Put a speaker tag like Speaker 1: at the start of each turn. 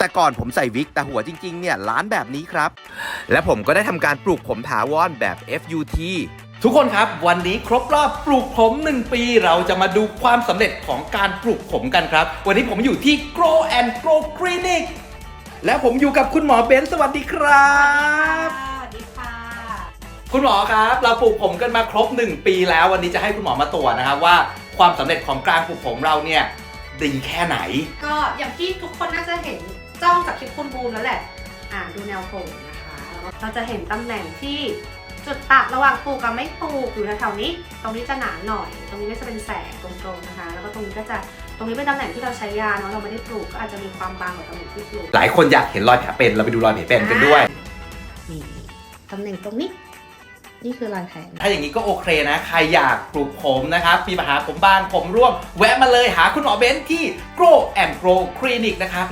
Speaker 1: แต่ก่อนผมใส่วิกแต่หัวจริงๆเนี่ยล้านแบบนี้ครับ และผมก็ได้ทำการปลูกผมถาวรแบบ FUT
Speaker 2: ทุกคนครับวันนี้ครบรอบปลูกผม 1 ปี เราจะมาดูความสำเร็จของการปลูกผมกันครับ วันนี้ผมอยู่ที่ Grow and Grow Clinic และผมอยู่กับคุณหมอเบนซ์สวัสดีครับ
Speaker 3: สวัสดีค่ะ
Speaker 2: คุณหมอครับ เราปลูกผมกันมาครบ 1 ปีแล้ว วันนี้จะให้คุณหมอมาตรวจนะครับว่าความสำเร็จของการปลูกผมเราเนี่ยดีแค่ไหน
Speaker 3: ก็อย่างที่ทุกคนน่าจะเห็น จ้องจากคลิปคุณบูมแล้วแหละ อ่าดูแนวผมนะคะแล้วก็เราจะเห็นตำแหน่งที่จุดตัดระหว่างปลูกกับไม่ปลูกอยู่แถวๆนี้ ตรงนี้จะหนาหน่อย ตรงนี้ก็จะเป็นแสงตรงๆนะคะ แล้วก็ตรงนี้ก็จะตรงนี้เป็นตำแหน่งที่เราใช้ยาเนาะเราไม่ได้ปลูกก็อาจจะมีความบางกว่าตำแหน่งที่ปลูก
Speaker 2: หลายคนอยากเห็นรอยแผลเป็นเราไปดูรอยแผลเป็นกันด้วย
Speaker 3: นี่ตำแหน่งตรงนี้ นี่คือรอยแผล
Speaker 2: ถ้าอย่างนี้ก็โอเคนะ ใครอยากปลูกผมนะครับ มีปัญหาผมบางผมร่วง แวะมาเลยหาคุณหมอเบนซ์ที่ Grow and Grow Clinic นะครับ